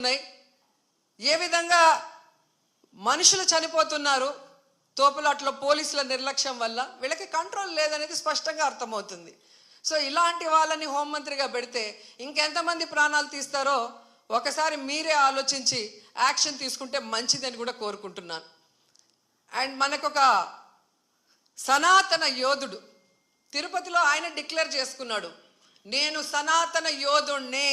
ఉన్నాయి. ఏ విధంగా మనుషులు చనిపోతున్నారు తోపులాట్లో పోలీసుల నిర్లక్ష్యం వల్ల వీళ్ళకి కంట్రోల్ లేదనేది స్పష్టంగా అర్థమవుతుంది. సో ఇలాంటి వాళ్ళని హోంమంత్రిగా పెడితే ఇంకెంతమంది ప్రాణాలు తీస్తారో ఒకసారి మీరే ఆలోచించి యాక్షన్ తీసుకుంటే మంచిదని కూడా కోరుకుంటున్నాను. అండ్ మనకొక సనాతన యోధుడు తిరుపతిలో ఆయన డిక్లేర్ చేసుకున్నాడు నేను సనాతన యోధుణ్ణే.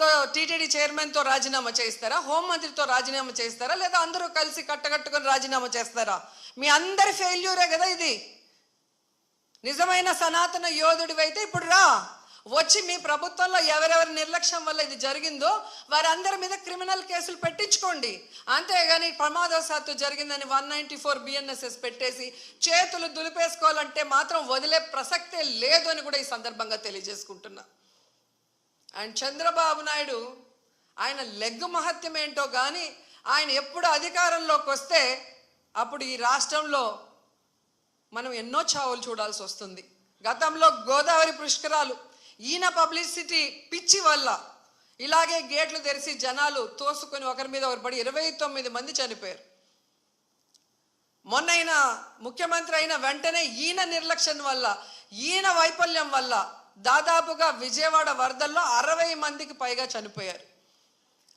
తో టీటీడీ చైర్మన్తో రాజీనామా చేయిస్తారా? హోంమంత్రితో రాజీనామా చేయిస్తారా? లేదా అందరూ కలిసి కట్టకట్టుకొని రాజీనామా చేస్తారా? మీ అందరి ఫెయిల్యూరే కదా ఇది. నిజమైన సనాతన యోధుడివైతే ఇప్పుడు రా. వచ్చి మీ ప్రభుత్వంలో ఎవరెవరి నిర్లక్ష్యం వల్ల ఇది జరిగిందో వారందరి మీద క్రిమినల్ కేసులు పెట్టించుకోండి. అంతేగాని ప్రమాదవశాత్తు జరిగిందని వన్ నైంటీ ఫోర్ బిఎన్ఎస్ఎస్ పెట్టేసి చేతులు దులిపేసుకోవాలంటే మాత్రం వదిలే ప్రసక్తే లేదు అని కూడా ఈ సందర్భంగా తెలియజేసుకుంటున్నా. అండ్ చంద్రబాబు నాయుడు ఆయన లెగ్గు మహత్యం ఏంటో కానీ ఆయన ఎప్పుడు అధికారంలోకి వస్తే అప్పుడు ఈ రాష్ట్రంలో మనం ఎన్నో చావులు చూడాల్సి వస్తుంది. గతంలో గోదావరి పుష్కరాలు ఈయన పబ్లిసిటీ పిచ్చి వల్ల ఇలాగే గేట్లు తెరిచి జనాలు తోసుకొని ఒకరి మీద ఒకరు పడి ఇరవై తొమ్మిది మంది చనిపోయారు. మొన్న అయిన ముఖ్యమంత్రి అయిన వెంటనే ఈయన నిర్లక్ష్యం వల్ల ఈయన వైఫల్యం వల్ల దాదాపుగా విజయవాడ వరదల్లో అరవై మందికి పైగా చనిపోయారు.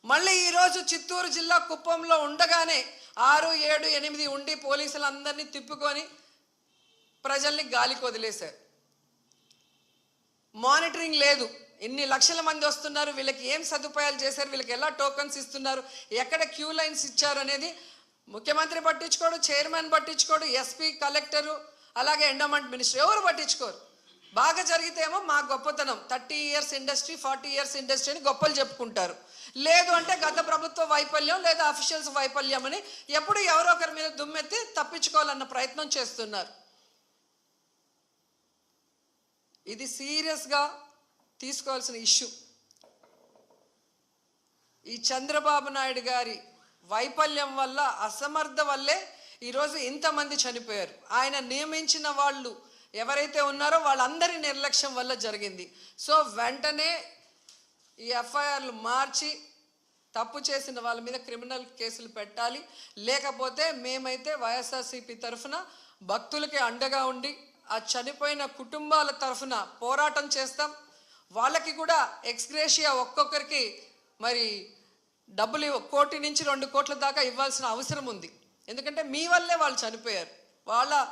మళ్ళీ ఈరోజు చిత్తూరు జిల్లా కుప్పంలో ఉండగానే ఆరు ఏడు ఎనిమిది ఉండి పోలీసులందరినీ తిప్పుకొని ప్రజల్ని గాలికి వదిలేశారు. మానిటరింగ్ లేదు. ఎన్ని లక్షల మంది వస్తున్నారు. వీళ్ళకి ఏం సదుపాయాలు చేశారు? వీళ్ళకి ఎలా టోకన్స్ ఇస్తున్నారు? ఎక్కడ క్యూ లైన్స్ ఇచ్చారు అనేది ముఖ్యమంత్రి పట్టించుకోడు చైర్మన్ పట్టించుకోడు ఎస్పీ కలెక్టరు అలాగే ఎండోమెంట్ మినిస్టర్ ఎవరు పట్టించుకోరు? బాగా జరిగితేమో మా గొప్పతనం. Thirty years industry forty years industry అని గొప్పలు చెప్పుకుంటారు. లేదు అంటే గత ప్రభుత్వ వైఫల్యం లేదా అఫీషియల్స్ వైఫల్యం అని ఎప్పుడు ఎవరో ఒకరి మీద దుమ్మెత్తి తప్పించుకోవాలన్న ప్రయత్నం చేస్తున్నారు. ఇది సీరియస్గా తీసుకోవాల్సిన ఇష్యూ. ఈ చంద్రబాబు నాయుడు గారి వైఫల్యం వల్ల అసమర్థ వల్లే ఈరోజు ఇంతమంది చనిపోయారు. ఆయన నియమించిన వాళ్ళు ఎవరైతే ఉన్నారో వాళ్ళందరి నిర్లక్ష్యం వల్ల జరిగింది. సో వెంటనే ఈ ఎఫ్ఐఆర్లు మార్చి తప్పు చేసిన వాళ్ళ మీద క్రిమినల్ కేసులు పెట్టాలి. లేకపోతే మేమైతే వైఎస్ఆర్సీపీ తరఫున భక్తులకి అండగా ఉండి ఆ చనిపోయిన కుటుంబాల తరఫున పోరాటం చేస్తాం. వాళ్ళకి కూడా ఎక్స్గ్రేషియా ఒక్కొక్కరికి మరి డబ్బులు కోటి నుంచి రెండు కోట్ల దాకా ఇవ్వాల్సిన అవసరం ఉంది. ఎందుకంటే మీ వల్లే వాళ్ళు చనిపోయారు. వాళ్ళ